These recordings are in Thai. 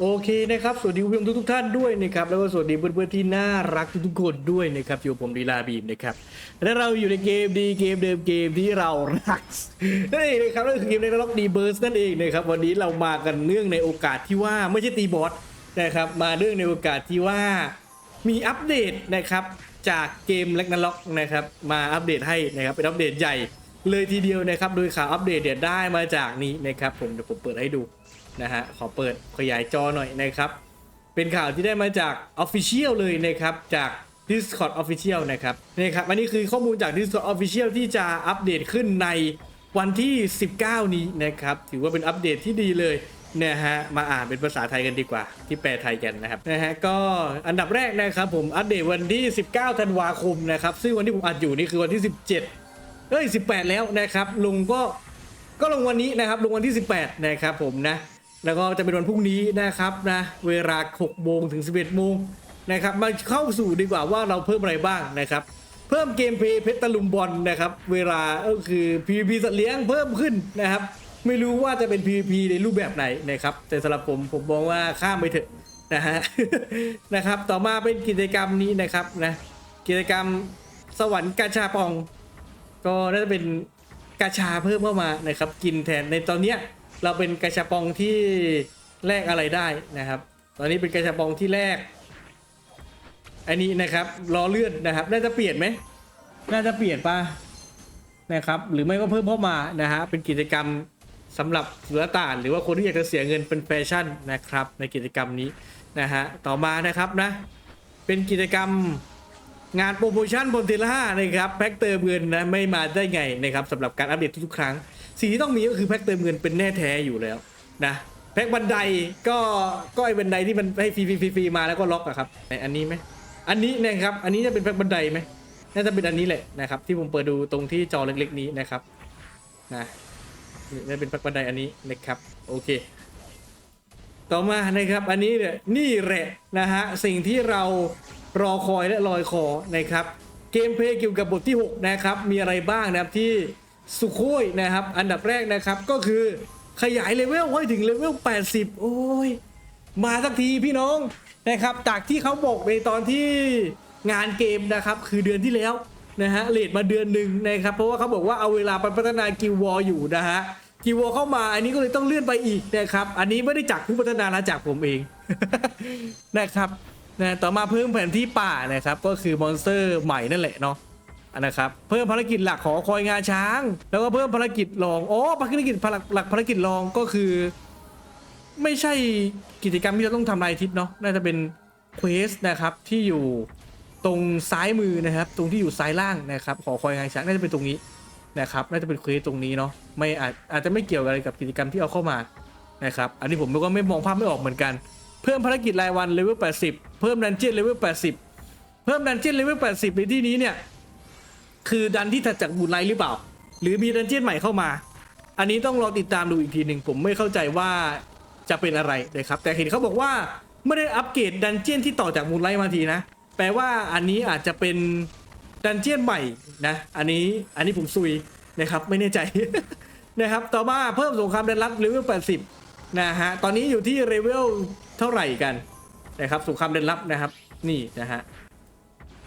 โอเคนะครับ สวัสดีคุณผู้ชมทุกๆท่านด้วยนะครับ แล้วก็สวัสดีเพื่อนๆที่น่ารักทุกๆคนด้วยนะครับ อยู่ผมดีลาบีมนะครับ และเราอยู่ในเกมดีเกมเดิมเกมที่เรารักนั่นเองนะครับนั่นคือเกมในล็อกดีเบิร์สนั่นเองนะครับ วันนี้เรามากันเนื่องในโอกาสที่ว่าไม่ใช่ตีบอสนะครับ มาเรื่องในโอกาสที่ว่ามีอัปเดตนะครับจากเกมเล็กนาล็อกนะครับ มาอัปเดตให้นะครับ เป็นอัปเดตใหญ่เลยทีเดียวนะครับ โดยข่าวอัปเดตเนี่ยได้มาจากนี้นะครับ ผมเดี๋ยวผมเปิดให้ดู นะฮะขอเปิดขยายจอหน่อยนะครับ เป็นข่าวที่ได้มาจาก Official เลยนะครับจาก Discord Official นะครับนี่ครับอันนี้คือข้อมูลจาก Discord Official ที่จะอัปเดตขึ้นในวันที่ 19 นี้นะครับ ถือว่าเป็นอัปเดตที่ดีเลยนะฮะมาอ่านเป็นภาษาไทยกันดีกว่า ที่แปลไทยกันนะครับนะฮะก็อันดับแรกนะครับ ผมอัปเดตวันที่ 19 ธันวาคมนะครับ ซึ่งวันที่ผมอัดอยู่นี่คือวันที่ 17เอ้ย 18 แล้วนะครับลุงก็ก็ลงวันนี้นะครับลงวันที่ 18 นะครับผมนะ แล้วก็จะเป็นวันพรุ่งนี้นะครับนะเวลา6โมงถึง 11โมงนะครับมาเข้าสู่ดีกว่าว่าเราเพิ่มอะไรบ้างนะครับ เพิ่มเกมเพย์เพชรตะลุมบอลนะครับ เวลาก็คือ PVP สัตว์เลี้ยงเพิ่มขึ้นนะครับ ไม่รู้ว่าจะเป็น PVP ในรูปแบบไหนนะครับ แต่สำหรับผมผมมองว่าข้ามไปเถอะนะฮะนะครับ ต่อมาเป็นกิจกรรมนี้นะครับนะกิจกรรมสวรรค์กาชาปอง ก็น่าจะเป็นกาชาเพิ่มเข้ามานะครับ กินแทนในตอนเนี้ย เราเป็นกาชาปองที่แลกอะไรได้นะครับ ตอนนี้เป็นกาชาปองที่แรกอันนี้นะครับล้อเลื่อนนะครับ น่าจะเปลี่ยนไหมน่าจะเปลี่ยนป่ะนะครับ หรือไม่ก็เพิ่มเข้ามานะฮะเป็นกิจกรรมสำหรับเสือต่าน หรือว่าคนที่อยากจะเสียเงินเป็นแฟชั่นนะครับ ในกิจกรรมนี้นะฮะต่อมานะครับนะ เป็นกิจกรรมงานโปรโมชั่นบนเทล่านะครับแพ็กเติมเงินนะไม่มาได้ไงนะครับสำหรับการอัปเดตทุกๆครั้ง สิ่งที่ต้องมีก็คือแพ็กเติมเงินเป็นแน่แท้อยู่แล้วนะแพ็กบันไดก็ก็ไอ้บันไดที่มันให้ฟรีฟรีๆๆมาแล้วก็ล็อกอะครับไอ้อันนี้ไหมอันนี้นะครับอันนี้จะเป็นแพ็กบันไดไหมน่าจะเป็นอันนี้แหละนะครับ ที่ผมเปิดดูตรงที่จอเล็กๆนี้นะครับนะนี่าจะเป็นแพ็กบันไดอันนี้นะครับโอเค ต่อมานะครับอันนี้เนี่ยนี่แหละนะฮะสิ่งที่เรารอคอยและลอยคอนะครับเกมเพลย์เกี่ยวกับบทที่ 6 นะครับ มีอะไรบ้างนะครับที่ สุโคยนะครับ อันดับแรกนะครับก็คือขยายเลเวลไว้ถึงเลเวล 80 โอ้ย มาสักทีพี่น้องนะครับ จากที่เขาบอกในตอนที่งานเกมนะครับ คือเดือนที่แล้วนะฮะเลทมาเดือนหนึ่งนะครับ เพราะว่าเขาบอกว่าเอาเวลาไปพัฒนากิลวออยู่นะฮะกิลวอเข้ามาอันนี้ก็เลยต้องเลื่อนไปอีกนะครับ อันนี้ไม่ได้จากผู้พัฒนานะจากผมเองนะครับนะต่อมาเพิ่มแผนที่ป่านะครับ ก็คือมอนสเตอร์ใหม่นั่นแหละเนาะ นะครับเพิ่มภารกิจหลักขอคอยงาช้าง แล้วก็เพิ่มภารกิจรองอ๋อภารกิจหลักหลักภารกิจรองก็คือ ไม่ใช่กิจกรรมที่เราต้องทำรายอาทิติเนาะน่าจะเป็นเควสนะครับที่อยู่ตรงซ้ายมือนะครับ ตรงที่อยู่ซ้ายล่างนะครับ ขอคอยงาช้างน่าจะเป็นตรงนี้นะครับน่าจะเป็นเควสตรงนี้เนาะไม่อาจอาจจะไม่เกี่ยวอะไรกับกิจกรรมที่เอาเข้ามานะครับอันนี้ผมก็ไม่มองภาพไม่ออกเหมือนกัน เพิ่มภารกิจรายวันเลเวล80 เพิ่มดันเจี้ยนเลเวล80 เพิ่มดันเจี้ยนเลเวล80 ในที่นี้เนี่ย คือดันที่ถัดจากบูนไลท์หรือเปล่า หรือมีดันเจี้ยนใหม่เข้ามา อันนี้ต้องรอติดตามดูอีกทีหนึ่งผมไม่เข้าใจว่าจะเป็นอะไรนะครับ แต่เห็นเขาบอกว่าไม่ได้อัปเกรดดันเจี้ยนที่ต่อจากมูนไลท์มาทีนะ แปลว่าอันนี้อาจจะเป็นดันเจี้ยนใหม่นะ อันนี้อันนี้ผมซุยนะครับ ไม่แน่ใจนะครับ ต่อมาเพิ่มสงครามแดนลับเลเวล80 นะฮะ ตอนนี้อยู่ที่เลเวลเท่าไหร่กันนะครับสงครามแดนลับนะครับ นี่นะฮะ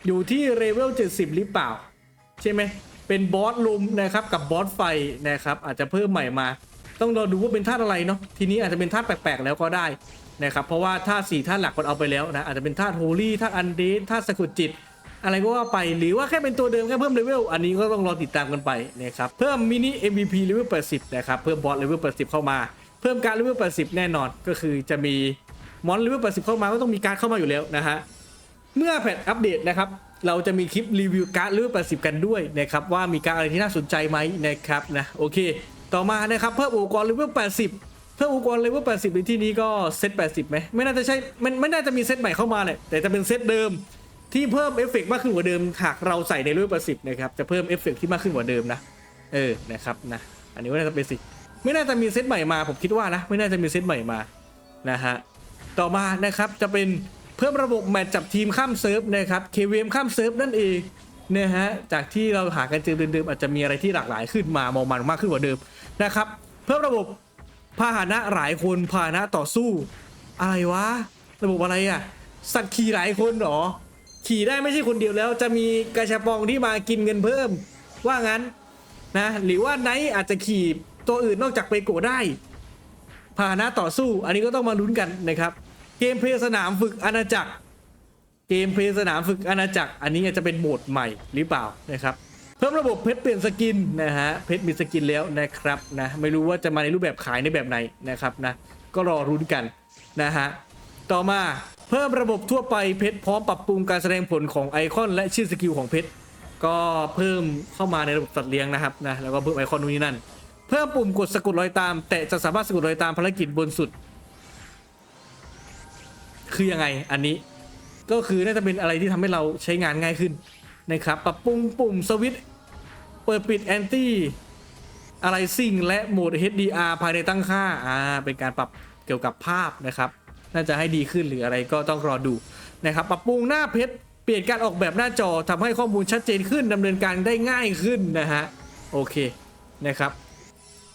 อยู่ที่เลเวล70 หรือเปล่า ใช่ไหมเป็นบอสลุมนะครับกับบอสไฟนะครับอาจจะเพิ่มใหม่มา ต้องรอดูว่าเป็นธาตุอะไรเนาะทีนี้อาจจะเป็นธาตุแปลกๆแล้วก็ได้นะครับเพราะว่าธาตุสี่ธาตุหลักมันเอาไปแล้วนะอาจจะเป็นธาตุโฮลี่ธาตุอันเดธาตุสกุดจิต อะไรก็ว่าไปหรือว่าแค่เป็นตัวเดิมแค่เพิ่มเลเวลอันนี้ก็ต้องรอติดตามกันไปนะครับเพิ่มมินิ MVP เลเวล80นะครับเพิ่มบอสเลเวล80เข้ามา เพิ่มการเลเวล80แน่นอนก็คือจะมีมอนเลเวล80เข้ามาก็ต้องมีการเข้ามาอยู่แล้วนะฮะเมื่อแพทอัปเดตนะครับ เราจะมีคลิปรีวิวการ์ดเลเวล80กันด้วยนะครับว่ามีการอะไรที่น่าสนใจไหมนะครับนะโอเค ต่อมานะครับเพิ่มอุปกรณ์เลเวล80 เพิ่มอุปกรณ์เลเวล80 ในที่นี้ก็เซต80ไหมไม่น่าจะใช่มันไม่น่าจะมีเซตใหม่เข้ามาเลยแต่จะเป็นเซตเดิมที่เพิ่มเอฟเฟกต์มากขึ้นกว่าเดิมหากเราใส่ในเลเวล80นะครับจะเพิ่มเอฟเฟกต์ที่มากขึ้นกว่าเดิมนะเออนะครับนะอันนี้ก็น่าจะเป็นสิไม่น่าจะมีเซตใหม่มาผมคิดว่านะไม่น่าจะมีเซตใหม่มานะฮะต่อมานะครับจะเป็น เพิ่มระบบแมตช์จับทีมข้ามเซิร์ฟนะครับ KVM ข้ามเซิร์ฟนั่นเองนะฮะจากที่เราหากันเจอเดิมๆอาจจะมีอะไรที่หลากหลายขึ้นมามองมันมากขึ้นกว่าเดิมนะครับเพิ่มระบบพาหนะหลายคนพาหนะต่อสู้ อะไรวะ ระบบอะไรอะ สัตว์ขี่หลายคนหรอ ขี่ได้ไม่ใช่คนเดียวแล้ว จะมีกระชับปองที่มากินเงินเพิ่ม ว่างั้นนะหรือว่าไนท์อาจจะขี่ตัวอื่นนอกจากเปโกได้พาหนะต่อสู้ อันนี้ก็ต้องมาลุ้นกันนะครับ เกมเพลย์สนามฝึกอาณาจักร เกมเพลย์สนามฝึกอาณาจักร อันนี้อาจจะเป็นโหมดใหม่หรือเปล่านะครับ เพิ่มระบบเพชรเปลี่ยนสกินนะฮะเพชรมีสกินแล้วนะครับนะไม่รู้ว่าจะมาในรูปแบบขายในแบบไหนนะครับนะก็รอรุ้นกันนะฮะต่อมาเพิ่มระบบทั่วไปเพชรพร้อมปรับปรุงการแสดงผลของไอคอน และชื่อสกิลของเพชรก็เพิ่มเข้ามาในระบบสัตว์เลี้ยงนะครับนะแล้วก็เพิ่มไอคอนนู่นนี่นั่น เพิ่มปุ่มกดสะกดรอยตาม แต่จะสามารถสะกดรอยตามภารกิจบนสุด คือยังไงอันนี้ ก็คือน่าจะเป็นอะไรที่ทำให้เราใช้งานง่ายขึ้นนะครับปรับปรุงปุ่มสวิตช์เปิดปิดแอนตี้อะไรซิ่งและโหมด HDR ภายในตั้งค่าอ่าเป็นการปรับเกี่ยวกับภาพนะครับ น่าจะให้ดีขึ้นหรืออะไรก็ต้องรอดูนะครับปรับปรุงหน้าเพชรเปลี่ยนการออกแบบหน้าจอทำให้ข้อมูลชัดเจนขึ้นดำเนินการได้ง่ายขึ้นนะฮะโอเคนะครับ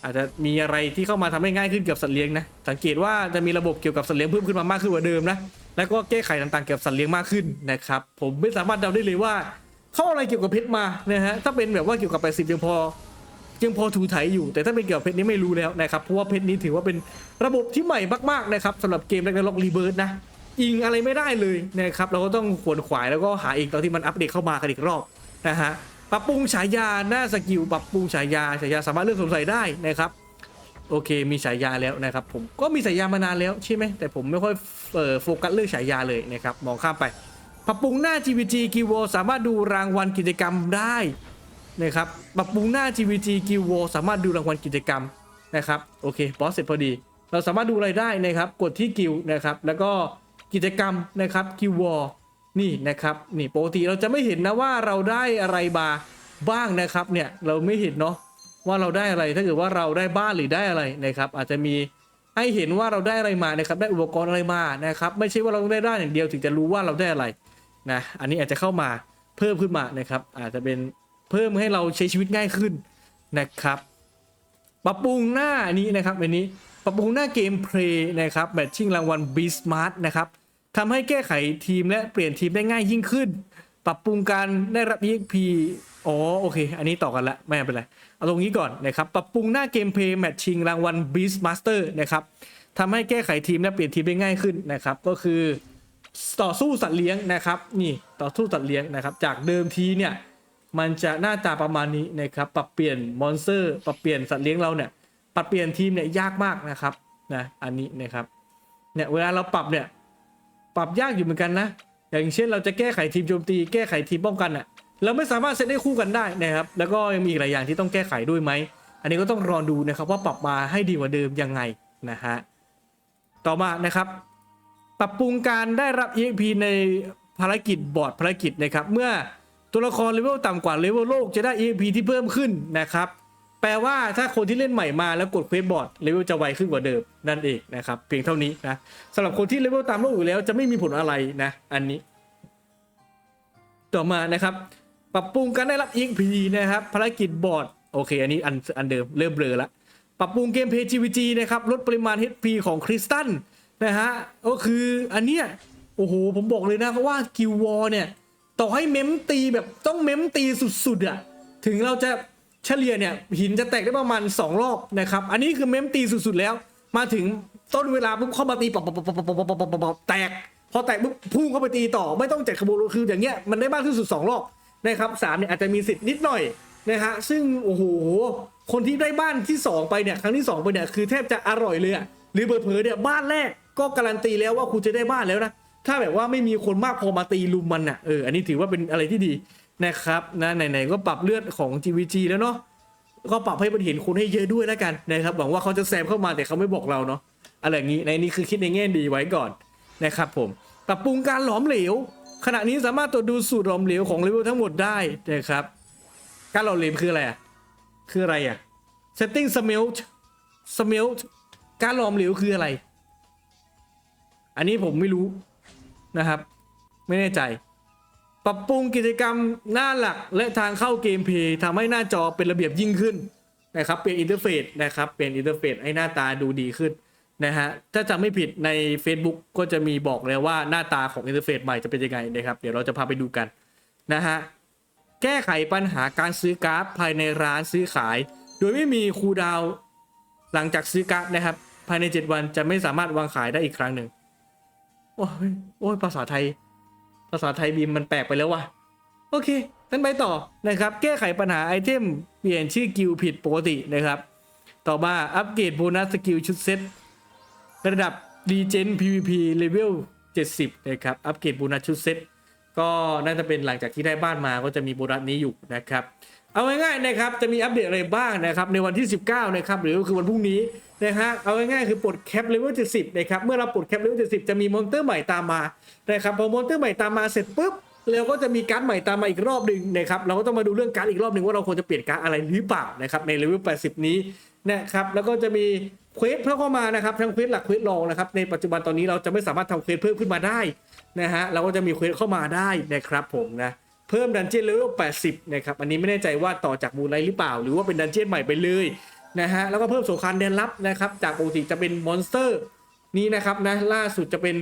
อาจจะมีอะไรที่เข้ามาทำให้ง่ายขึ้นเกี่ยวกับสัตว์เลี้ยงนะ สังเกตว่าจะมีระบบเกี่ยวกับสัตว์เลี้ยงเพิ่มขึ้นมามากขึ้นกว่าเดิมนะ แล้วก็แก้ไขต่างๆเกี่ยวกับสัตว์เลี้ยงมากขึ้นนะครับ ผมไม่สามารถเดาได้เลยว่า เข้าอะไรเกี่ยวกับเพชรมานะฮะ ถ้าเป็นแบบว่าเกี่ยวกับ80ยังพอยังพอถูไถอยู่ แต่ถ้าเป็นเกี่ยวกับเพชรนี้ไม่รู้แล้วนะครับ เพราะว่าเพชรนี้ถือว่าเป็นระบบที่ใหม่มากๆนะครับสำหรับเกมแรกในล็อกรีเบิร์ดนะ ยิงอะไรไม่ได้เลยนะครับ เราก็ต้องขวนขวายแล้วก็หาอีกตอนที่มันอัปเดตเข้ามากันอีกรอบนะฮะ ปรับปรุงฉายาหน้าสกิลปรับปรุงฉายาฉายาสามารถเลือกสวมใส่ได้นะครับโอเคมีฉายาแล้วนะครับ ผมก็มีฉายามานานแล้วใช่ไหมแต่ผมไม่ค่อยโฟกัสเรื่องฉายาเลยนะครับมองข้ามไปปรับปรุงหน้า GVG กิวสามารถดูรางวัลกิจกรรมได้นะครับปรับปรุงหน้า GVG กิวสามารถดูรางวัลกิจกรรมนะครับโอเคบอสเสร็จพอดี เราสามารถดูอะไรได้นะครับ กดที่กิวนะครับแล้วก็กิจกรรมนะครับกิว นี่นะครับนี่ปกติเราจะไม่เห็นนะว่าเราได้อะไรมาบ้างนะครับเนี่ยเราไม่เห็นเนาะว่าเราได้อะไรถ้าเกิดว่าเราได้บ้านหรือได้อะไรนะครับ อาจจะมีให้เห็นว่าเราได้อะไรมานะครับได้อุปกรณ์อะไรมานะครับไม่ใช่ว่าเราต้องได้ด้านอย่างเดียวถึงจะรู้ว่าเราได้อะไรนะอันนี้อาจจะเข้ามาเพิ่มขึ้นมานะครับ อาจจะเป็นเพิ่มให้เราใช้ชีวิตง่ายขึ้นนะครับ ปรับปรุงหน้านี้นะครับอันนี้ปรับปรุงหน้าเกมเพลย์นะครับแมทชิ่งรางวัล b ีสมาร์ทนะครับ ทำให้แก้ไขทีมและเปลี่ยนทีมได้ง่ายยิ่งขึ้น ปรับปรุงการได้รับ EXP อ๋อโอเค อันนี้ต่อกันละไม่เป็นไร เอาตรงนี้ก่อนนะครับ ปรับปรุงหน้าเกมเพย์แมทชิงรางวัล Beast Master นะครับทำให้แก้ไขทีมและเปลี่ยนทีมได้ง่ายขึ้นนะครับ ก็คือต่อสู้สัตว์เลี้ยงนะครับ นี่ต่อสู้สัตว์เลี้ยงนะครับ จากเดิมทีเนี่ยมันจะหน้าตาประมาณนี้นะครับ ปรับเปลี่ยนมอนสเตอร์ ปรับเปลี่ยนสัตว์เลี้ยงเราเนี่ยปรับเปลี่ยนทีมเนี่ยยากมากนะครับนะอันนี้นะครับเนี่ยเวลาเราปรับเนี่ย รับยากอยู่เหมือนกันนะ อย่างเช่นเราจะแก้ไขทีมโจมตี แก้ไขทีมป้องกันอะเราไม่สามารถเซตได้คู่กันได้นะครับ แล้วก็ยังมีอีกหลายอย่างที่ต้องแก้ไขด้วยไหม อันนี้ก็ต้องรอดูนะครับว่าปรับมาให้ดีกว่าเดิมยังไงนะฮะ ต่อมานะครับ ปรับปรุงการได้รับ EXP ในภารกิจบอร์ดภารกิจนะครับ เมื่อตัวละครเลเวลต่ำกว่าเลเวลโลกจะได้ EXP ที่เพิ่มขึ้นนะครับ แปลว่าถ้าคนที่เล่นใหม่มาแล้วกดเควสบอร์ดเลเวลจะไวขึ้นกว่าเดิมนั่นเองนะครับ เพียงเท่านี้นะสำหรับคนที่เลเวลตามโลกอยู่แล้วจะไม่มีผลอะไรนะ อันนี้ ต่อมานะครับ ปรับปรุงการได้รับ EXP นะครับภารกิจบอร์ดโอเค อันนี้อันอันเดิมเริ่มเบลอแล้วปรับปรุงเกมเพย์ GVG นะครับลดปริมาณ HP ของคริสตัลนะฮะก็คืออันเนี้ยโอ้โหผมบอกเลยนะว่ากิววอเนี่ยต่อให้เม้มตีแบบต้องเม้มตีสุดๆอะถึงเราจะ เฉลี่ยเนี่ยหินจะแตกได้ประมาณ 2 รอบนะครับ อันนี้คือเมมตีสุดๆแล้ว มาถึงต้นเวลาปุ๊บเข้ามาตีปอบปอบปอบปอบปอบปอบแตก พอแตกปุ๊บพุ่งเข้าไปตีต่อไม่ต้องแจกขบวนคืออย่างเงี้ยมันได้มากที่สุด2รอบนะครับสามเนี่ยอาจจะมีสิทธิ์นิดหน่อยนะฮะซึ่งโอ้โหคนที่ได้บ้านที่ 2 ไปเนี่ยครั้งที่ 2 ไปเนี่ยคือแทบจะอร่อยเลยอะหรือเบอร์เพอเนี่ยบ้านแรกก็การันตีแล้วว่าคุณจะได้บ้านแล้วนะถ้าแบบว่าไม่มีคนมากพอมาตีลุมมันอะเอออันนี้ถือว่าเป็นอะไรที่ดี นะครับนะไหนๆก็ปรับเลือดของ GVG แล้วเนาะก็ปรับให้มันเห็นคนให้เยอะด้วยแล้วกันนะครับหวังว่าเขาจะแซมเข้ามาแต่เขาไม่บอกเราเนาะอะไรอย่างนี้ในนี้คือคิดในแง่ดีไว้ก่อนนะครับผมปรับปรุงการหลอมเหลว ขณะนี้สามารถตรวจดูสูตรหลอมเหลวของเลเวลทั้งหมดได้นะครับ การหลอมเหลวคืออะไรอะคืออะไรอะ setting smelt smelt การหลอมเหลวคืออะไร อันนี้ผมไม่รู้นะครับ ไม่แน่ใจ ปรับปรุงกิจกรรมหน้าหลักและทางเข้าเกมเพย์ทำให้หน้าจอเป็นระเบียบยิ่งขึ้นนะครับเปลี่ยนอินเทอร์เฟซนะครับเปลี่ยนอินเทอร์เฟซให้หน้าตาดูดีขึ้นนะฮะถ้าจำไม่ผิดใน Facebook ก็จะมีบอกเลยว่าหน้าตาของอินเทอร์เฟซใหม่จะเป็นยังไงนะครับ เดี๋ยวเราจะพาไปดูกันนะฮะแก้ไขปัญหาการซื้อการ์ดภายในร้านซื้อขาย โดยไม่มีคูดาวหลังจากซื้อการ์ดนะครับ ภายใน 7 วันจะไม่สามารถวางขายได้อีกครั้งหนึ่งโอ้ยโอ้ยภาษาไทย ภาษาไทยบีมมันแปลกไปแล้ววะโอเคนั้นไปต่อนะครับ แก้ไขปัญหาไอเทมเปลี่ยนชื่อกิลผิดปกตินะครับ ต่อมาอัปเกรดโบนัสสกิลชุดเซตระดับดีเจน PVP เลเวล70 นะครับ อัปเกรดโบนัสชุดเซตก็น่าจะเป็นหลังจากที่ได้บ้านมาก็จะมีโบนัสนี้อยู่นะครับ เอาง่ายๆนะครับจะมีอัปเดตอะไรบ้างนะครับในวันที่ 19นะครับหรือก็คือวันพรุ่งนี้นะฮะเอาง่ายๆคือปลดแคปเลเวล70นะครับเมื่อเราปลดแคปเลเวล70จะมีมอนเตอร์ใหม่ตามมานะครับพอมอนเตอร์ใหม่ตามมาเสร็จปุ๊บแล้วก็จะมีการ์ดใหม่ตามมาอีกรอบหนึ่งนะครับเราก็ต้องมาดูเรื่องการ์ดอีกรอบหนึ่งว่าเราควรจะเปลี่ยนการ์ดอะไรหรือเปล่านะครับในเลเวล80 นี้นะครับแล้วก็จะมีเควสเพิ่มเข้ามานะครับทั้งเควสหลักเควสรองนะครับในปัจจุบันตอนนี้เราจะไม่สามารถทำเควสเพิ่มขึ้นมาได้นะฮะเราก็จะมีเควสเข้ามาได้นะครับผมนะ เพิ่มดันเจี้ยนเลเวล80 นะครับ อันนี้ไม่แน่ใจว่าต่อจากมูลไลหรือเปล่า หรือว่าเป็นดันเจี้ยนใหม่ไปเลยนะฮะ แล้วก็เพิ่มสงครามแดนลับนะครับ จากปกติจะเป็นมอนสเตอร์นี้นะครับนะ ล่าสุดจะเป็น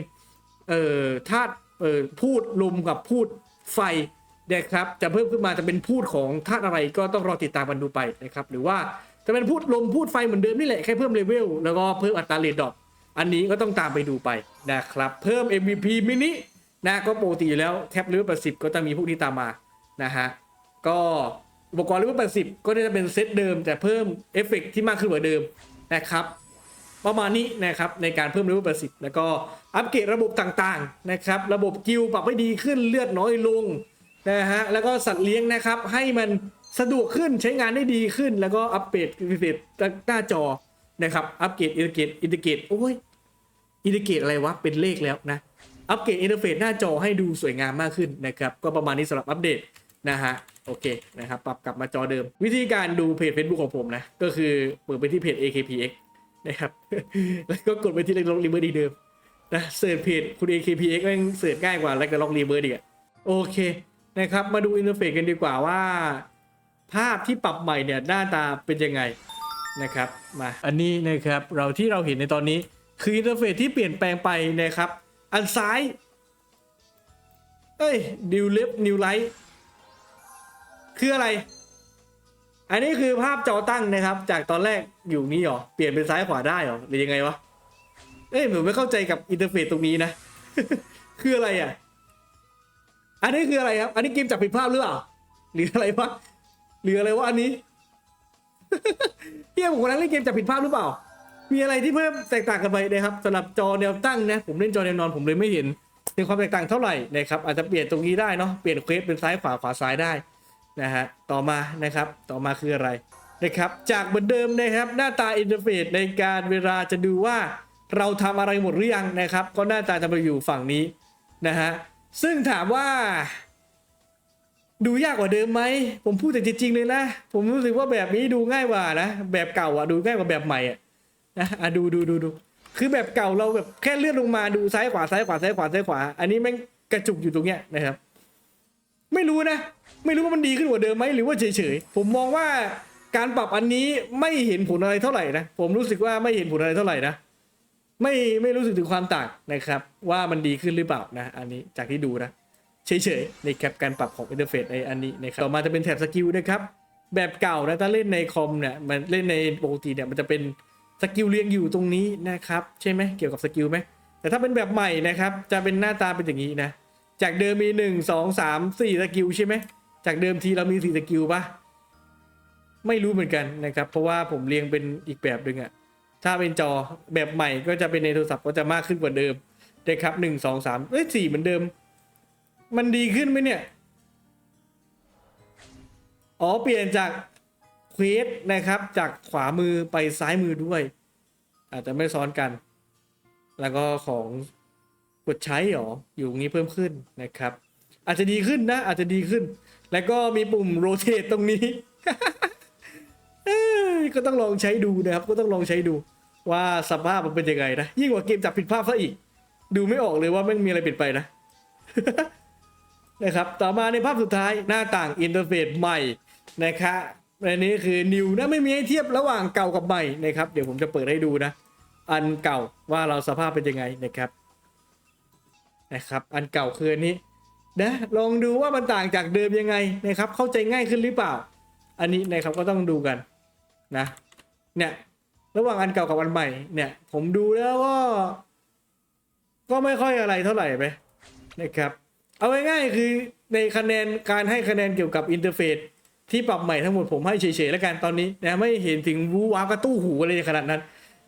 เอ่อธาตุ เอ่อ พูดลมกับพูดไฟนะครับ จะเพิ่มขึ้นมาจะเป็นพูดของธาตุอะไรก็ต้องรอติดตามกันดูไปนะครับ หรือว่าจะเป็นพูดลมพูดไฟเหมือนเดิมนี่แหละแค่เพิ่มเลเวลแล้วก็เพิ่มอัตราเรทดอปอันนี้ก็ต้องตามไปดูไปนะครับ เพิ่ม MVP มินิ นะก็ปกติอยู่แล้วแคปเลเวล80ก็จะมีพวกนี้ตามมานะฮะก็อุปกรณ์เลเวล80ก็จะเป็นเซตเดิม แต่เพิ่มเอฟเฟกต์ที่มากขึ้นกว่าเดิมนะครับประมาณนี้นะครับในการเพิ่มเลเวลประสิทธิ์แล้วก็อัปเกรดระบบต่างๆนะครับระบบกิลปรับให้ดีขึ้นเลือดน้อยลงนะฮะแล้วก็สัตว์เลี้ยงนะครับให้มันสะดวกขึ้นใช้งานได้ดีขึ้น แล้วก็อัปเกรดอินเทอร์เฟซหน้าจอนะครับอัปเกรดอินเทอร์เกตอินเทอร์เกตโอ้ยอินเทอร์เกตอะไรวะเป็นเลขแล้วนะ อัปเกรดอินเทอร์เฟซหน้าจอให้ดูสวยงามมากขึ้นนะครับ ก็ประมาณนี้สำหรับอัปเดตนะฮะโอเคนะครับปรับกลับมาจอเดิม วิธีการดูเพจ Facebook ของผมนะ ก็คือเปิดไปที่เพจ AKPX นะครับ แล้วก็กดไปที่เล็กล็อกรีเบอร์ดีเดิมนะเสิร์ชเพจคุณ AKPX แม่งเสิร์ชง่ายกว่าเล็กล็อกรีเบอร์ดีอะโอเคนะครับ มาดูอินเทอร์เฟซกันดีกว่าว่า ภาพที่ปรับใหม่เนี่ยหน้าตาเป็นยังไงนะครับมาอันนี้นะครับเราที่เราเห็นในตอนนี้คืออินเทอร์เฟซที่เปลี่ยนแปลงไปนะครับ อันซ้าย เอ้ยนิวเล็บนิวไลท์คืออะไร อันนี้คือภาพจอตั้งนะครับ จากตอนแรกอยู่นี่หรอ เปลี่ยนเป็นซ้ายขวาได้หรอหรือยังไงวะ เอ้ยผมไม่เข้าใจกับอินเทอร์เฟซตรงนี้นะ คืออะไรอะ อันนี้คืออะไรครับ อันนี้เกมจับผิดภาพหรือเปล่า หรืออะไรวะ หรืออะไรวะอันนี้เฮียผมกำลังเล่นเกมจับผิดภาพหรือเปล่า มีอะไรที่เพิ่มแตกต่างกันไปนะครับสำหรับจอแนวตั้งนะผมเล่นจอแนวนอนผมเลยไม่เห็นถึงความแตกต่างเท่าไหร่นะครับอาจจะเปลี่ยนตรงนี้ได้เนาะเปลี่ยนเควสเป็นซ้ายขวาขวาซ้ายได้นะฮะต่อมานะครับต่อมาคืออะไรนะครับจากเหมือนเดิมนะครับ หน้าตาอินเทอร์เฟซในการเวลาจะดูว่าเราทำอะไรหมดหรือยังนะครับ ก็หน้าตาจะมาอยู่ฝั่งนี้นะฮะซึ่งถามว่า ดูยากกว่าเดิมไหมผมพูดแต่จริงๆเลยนะ ผมรู้สึกว่าแบบนี้ดูง่ายกว่านะแบบเก่าอะดูง่ายกว่าแบบใหม่อะ อะดูดูดูดูคือแบบเก่าเราแบบแค่เลื่อนลงมาดูซ้ายขวาซ้ายขวาซ้ายขวาซ้ายขวา อันนี้แม่งกระจุกอยู่ตรงเนี้ยนะครับ ไม่รู้นะ ไม่รู้ว่ามันดีขึ้นกว่าเดิมไหมหรือว่าเฉยๆผมมองว่าการปรับอันนี้ไม่เห็นผลอะไรเท่าไหร่นะผมรู้สึกว่าไม่เห็นผลอะไรเท่าไหร่นะไม่ไม่รู้สึกถึงความต่างนะครับ ว่ามันดีขึ้นหรือเปล่านะ อันนี้จากที่ดูนะเฉยๆในแคปการปรับของอินเทอร์เฟซในอันนี้นะครับต่อมาจะเป็นแถบสกิลนะครับแบบเก่านะถ้าเล่นในคอมเนี่ยมันเล่นในปกติเนี่ยมันจะเป็น สกิลเรียงอยู่ตรงนี้นะครับ ใช่ไหมเกี่ยวกับสกิลไหมแต่ถ้าเป็นแบบใหม่นะครับ จะเป็นหน้าตาเป็นอย่างนี้นะ จากเดิมมีหนึ่งสองสามสี่สกิลใช่ไหมจากเดิมทีเรามีสี่สกิลปะไม่รู้เหมือนกันนะครับ เพราะว่าผมเรียงเป็นอีกแบบหนึ่งอะถ้าเป็นจอแบบใหม่ก็จะเป็นในโทรศัพท์ก็จะมากขึ้นกว่าเดิมนะครับหนึ่งสองสามเอ้ยสี่เหมือนเดิม มันดีขึ้นไหมเนี่ย อ๋อ เปลี่ยนจาก ควสนะครับ จากขวามือไปซ้ายมือด้วย อาจจะไม่ซ้อนกัน แล้วก็ของกดใช้หรออยู่งี้เพิ่มขึ้นนะครับ อาจจะดีขึ้นนะ อาจจะดีขึ้น แล้วก็มีปุ่มโรเต e ตรงนี้ก็ต้องลองใช้ดูนะครับ ก็ต้องลองใช้ดูว่าสภาพมันเป็นยังไงนะ ยิ่งกว่าเกมจับผิดภาพซะอีก ดูไม่ออกเลยว่าไม่งมีอะไรเปลี่ยนไปนะนะครับ ต่อมาในภาพสุดท้ายหน้าต่างอินเทอร์เฟซใหม่นะครับ อันนี้คือนิวนะไม่มีให้เทียบระหว่างเก่ากับใหม่นะครับ เดี๋ยวผมจะเปิดให้ดูนะ อันเก่าว่าเราสภาพเป็นยังไงนะครับนะครับ อันเก่าคืออันนี้นะลองดูว่ามันต่างจากเดิมยังไงนะครับ เข้าใจง่ายขึ้นหรือเปล่า อันนี้นะครับก็ต้องดูกันนะ เนี่ยระหว่างอันเก่ากับอันใหม่เนี่ย ผมดูแล้วก็ ก็ไม่ค่อยอะไรเท่าไหร่ไปนะครับ เอาง่ายๆคือในคะแนนการให้คะแนนเกี่ยวกับอินเทอร์เฟซ ที่ปรับใหม่ทั้งหมดผมให้เฉยๆแล้วกันตอนนี้นะไม่เห็นถึงวูว้าวกระตู้หูอะไรขนาดนั้น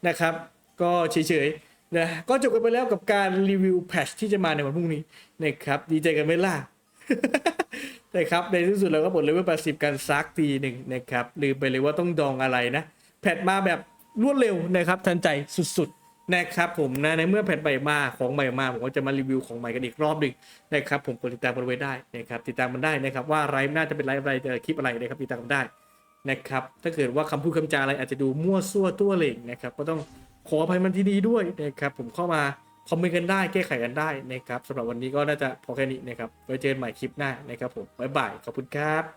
นะครับ ก็เฉยๆนะก็จบกันไปแล้วกับการรีวิวแพทชที่จะมาในวันพรุ่งนี้นะครับดีใจกันไหมล่ะนะครับในที่สุดเราก็ปลดเลเวล80 กันซักทีหนึ่งนะครับลืมไปเลยว่าต้องดองอะไรนะ แพทมาแบบรวดเร็วนะครับทันใจสุดๆ นะครับผมนะในเมื่อแพทใหม่มาของใหม่มาผมก็จะมารีวิวของใหม่กันอีกรอบหนึ่งนะครับผมกดติดตามกันไว้ได้นะครับติดตามมันได้นะครับว่าไลฟ์น่าจะเป็นไลฟ์อะไรคลิปอะไรนะครับติดตามกันได้นะครับถ้าเกิดว่าคำพูดคำจาอะไรอาจจะดูมั่วซั่วตัวเหล่งนะครับก็ต้องขออภัยมันที่ดีด้วยนะครับผมเข้ามาคอมเมนต์กันได้แก้ไขกันได้นะครับสำหรับวันนี้ก็น่าจะพอแค่นี้นะครับไว้เจอกันใหม่คลิปหน้านะครับผมบ๊ายบายขอบคุณครับ